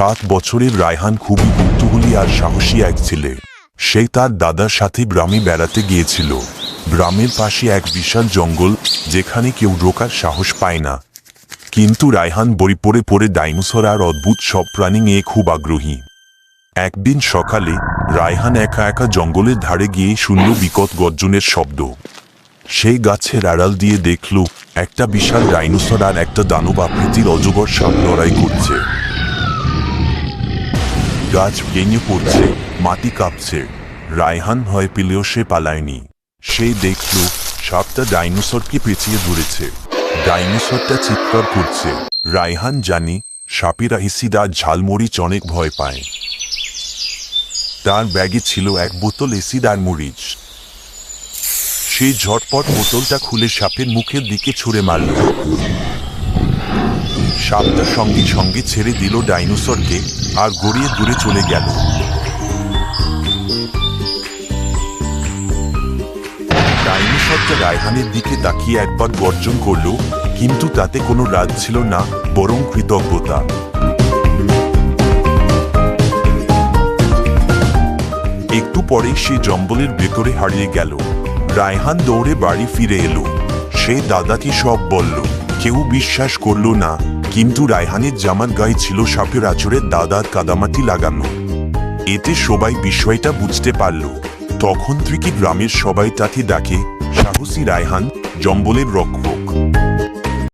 সাত বছরের রায়হান খুবই কৌতূহলী আর সাহসী এক ছেলে। সে তার দাদার সাথে গ্রামে বেড়াতে গিয়েছিল। গ্রামের পাশে এক বিশাল জঙ্গল, যেখানে কেউ ঢোকার সাহস পায় না। কিন্তু রায়হান বই পড়ে পড়ে ডাইনোসর আর অদ্ভুত সব প্রাণী নিয়ে খুব আগ্রহী। একদিন সকালে, রায়হান একা একা জঙ্গলের ধারে গিয়ে শুনল বিকট গর্জনের শব্দ। সেই গাছের আড়াল দিয়ে দেখল, একটা বিশাল ডাইনোসর আর একটা দানব আকৃতির অজগর সাপ লড়াই করছে। গাছ ভেঙে পড়ছে, মাটি কাঁপছে। রায়হান ভয় পেলেও সে পালায়নি। সে দেখল, সাপটা ডাইনোসরকে পেঁচিয়ে ধরেছে। ডাইনোসরটা চিৎকার করছে। রায়হান জানি, সাপেরা আর ঝালমরিচ অনেক ভয় পায়। তার ব্যাগে ছিল এক বোতল এসিড আর মরিচ। সে ঝটপট বোতলটা খুলে সাপের মুখের দিকে ছুঁড়ে মারল। সাপটা সঙ্গে সঙ্গে ছেড়ে দিল ডাইনোসরকে আর গড়িয়ে দূরে চলে গেল। ডাইনোসরটা রায়হানের দিকে তাকিয়ে একবার গর্জন করল, কিন্তু তাতে কোনো রাগ ছিল না, বরং কৃতজ্ঞতা। একটু পরে সে জঙ্গলের ভেতরে হারিয়ে গেল। রায়হান দৌড়ে বাড়ি ফিরে এলো। সে দাদাকে সব বলল, কেউ বিশ্বাস করল না। কিন্তু রায়হানের জামাত গায়ে ছিল সাপের আচরের দাদার কাদামাটি লাগানো। এতে সবাই বিষয়টা বুঝতে পারল। তখন থেকে গ্রামের সবাই তাকে ডাকে সাহসী রায়হান, জঙ্গলের রক্ষক।